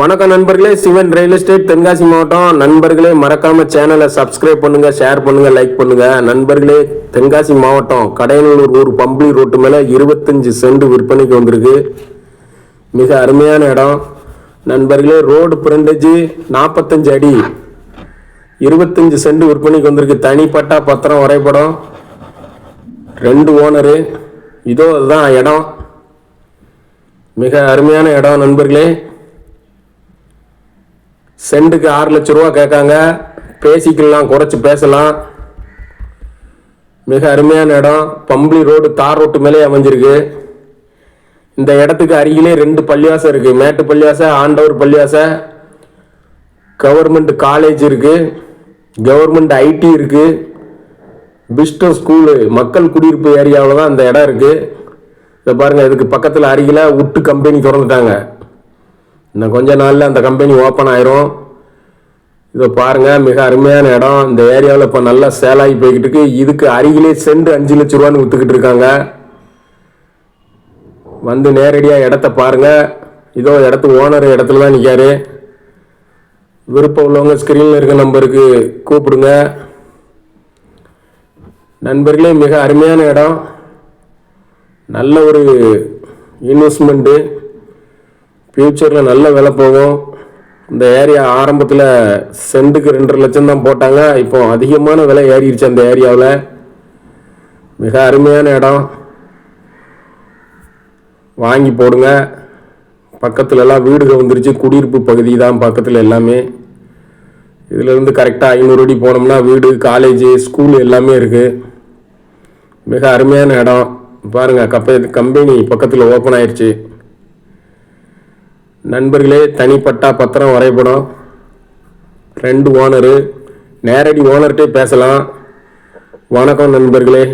வணக்கம் நண்பர்களே Sivan real estate Tenkasi மாவட்டம். நண்பர்களே மறக்காம சேனலை சப்ஸ்கிரைப் பண்ணுங்க ஷேர் பண்ணுங்க லைக் பண்ணுங்க. நண்பர்களே தென்காசி மாவட்டம் கடையனூர் ஊர் பம்பளி ரோட்டு மேல இருபத்தஞ்சு சென்ட் விற்பனைக்கு வந்திருக்கு. மிக அருமையான இடம். நண்பர்களே ரோடு ஃப்ரண்டேஜ் நாற்பத்தஞ்சு அடி. இருபத்தஞ்சு சென்ட் விற்பனைக்கு வந்திருக்கு. தனிப்பட்டா பத்திரம் வரைபடம். ரெண்டு ஓனரு இதோ அதுதான் இடம். மிக அருமையான இடம் நண்பர்களே. சென்ட்டுக்கு ஆறு லட்ச ரூபா கேட்காங்க. பேசிக்கலாம் குறைச்சி பேசலாம். மிக அருமையான இடம். பம்பளி ரோடு தார் ரோட்டு மேலே அமைஞ்சிருக்கு. இந்த இடத்துக்கு அருகிலே ரெண்டு பள்ளியாசம் இருக்குது மேட்டு பள்ளியாசை ஆண்டவர் பள்ளியாசை கவர்மெண்ட் காலேஜ் இருக்குது கவர்மெண்ட் ஐடி இருக்குது பிஸ்டர் ஸ்கூலு மக்கள் குடியிருப்பு ஏரியாவில் தான் அந்த இடம் இருக்குது இதை பாருங்கள் இதுக்கு பக்கத்தில் அருகில் உட்டு கம்பெனி திறந்துட்டாங்க. இன்னும் கொஞ்ச நாளில் அந்த கம்பெனி ஓப்பன் ஆயிரும். இதை பாருங்க மிக அருமையான இடம். இந்த ஏரியாவில் இப்போ நல்லா சேலாகி போய்கிட்டு இருக்கு. இதுக்கு அருகிலே சென்று அஞ்சு லட்ச ரூபான்னு வித்துக்கிட்டு இருக்காங்க. வந்து நேரடியாக இடத்த பாருங்க. இதோ இடத்து ஓனர் இடத்துல தான் நிற்காரு விருப்பம் உள்ளவங்க ஸ்க்ரீனில் இருக்க நம்பருக்கு கூப்பிடுங்க. நண்பர்களே மிக அருமையான இடம். நல்ல ஒரு இன்வெஸ்ட்மெண்ட்டு ஃப்யூச்சரில் நல்ல விலை போகும். இந்த ஏரியா ஆரம்பத்தில் சென்ட்டுக்கு ரெண்டரை லட்சம் தான் போட்டாங்க. இப்போ அதிகமான விலை ஏறிடுச்சு அந்த ஏரியாவில். மிக அருமையான இடம். வாங்கி போடுங்க. பக்கத்துலலாம் வீடுகள் வந்துருச்சு. குடியிருப்பு பகுதி தான் பக்கத்தில் எல்லாமே. இதிலேருந்து கரெக்டாக ஐநூறு அடி போனோம்னா வீடு காலேஜு ஸ்கூல் எல்லாமே இருக்குது மிக அருமையான இடம். பாருங்க கப்ப கம்பெனி பக்கத்தில் ஓப்பன் ஆயிடுச்சு நண்பர்களே தனிப்பட்டா பத்திரம் வரைபடம். ரெண்டு ஓனரு. நேரடி ஓனர்கிட்டே பேசலாம். வணக்கம் நண்பர்களே.